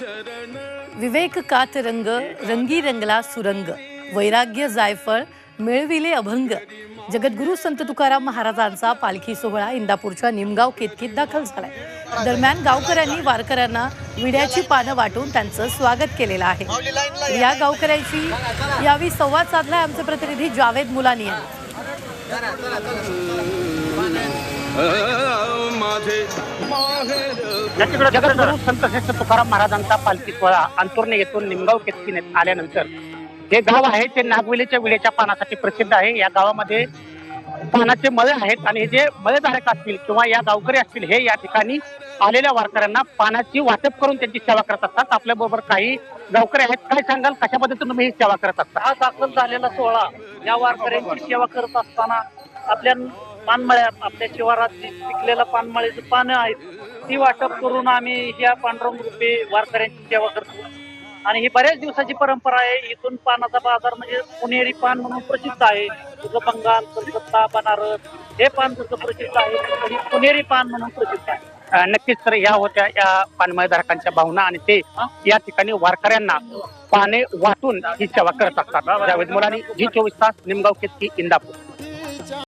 विवेक कात रंग रंगी रंगला सुरंग वैराग्य जायफळ मिळविले अभंग. जगद्गुरू संत तुकाराम महाराजांचा पालखी सोहळा इंदापूरच्या निमगाव केतकीत दाखल झालाय. दरम्यान गावकऱ्यांनी वारकऱ्यांना विड्याची पानं वाटून त्यांचं स्वागत केलेलं आहे. या गावकऱ्यांशी यावेळी संवाद साधलाय आमचे प्रतिनिधी जावेद मुलानी यांनी. जगद्गुरु संत श्रेष्ठ तुकाराम महाराजांचा पालखी सोहळा अंतुर्णे येथून निमगाव केतकीने आल्यानंतर. हे गाव आहे ते नागवेलीच्या विड्याच्या पानासाठी प्रसिद्ध आहे. या गावामध्ये पानाचे मळे आहेत आणि जे मळेधारक असतील किंवा या गावकरी असतील हे या ठिकाणी आलेल्या वारकऱ्यांना पानाची वाटप करून त्यांची सेवा करत असतात. आपल्या बरोबर काही गावकरी आहेत. काय सांगाल? कशा पद्धतीने तुम्ही ही सेवा करत असता? हा दाखल झालेला सोहळा या वारकऱ्यांची सेवा करत असताना आपल्या पानमळ्यात आपल्या शिवारात पिकलेल्या पानमळ्याची पानं आहेत ती वाटप करून आम्ही या पांडुरंग रूपी वारकऱ्यांची सेवा करतो. आणि ही बऱ्याच दिवसाची परंपरा आहे. इथून पानाचा बाजार म्हणजे पुणेरी पान म्हणून प्रसिद्ध आहे. जसं बंगाल कलकत्ता बनारस हे पान जसं प्रसिद्ध आहे पुणेरी पान म्हणून प्रसिद्ध आहे. नक्कीच तर या होत्या या पानमळधारकांच्या भावना आणि ते या ठिकाणी वारकऱ्यांना पाने वाटून ही सेवा करत असतात. जावेद मुलानी जी चोवीस तास निमगाव केतकी इंदापूर.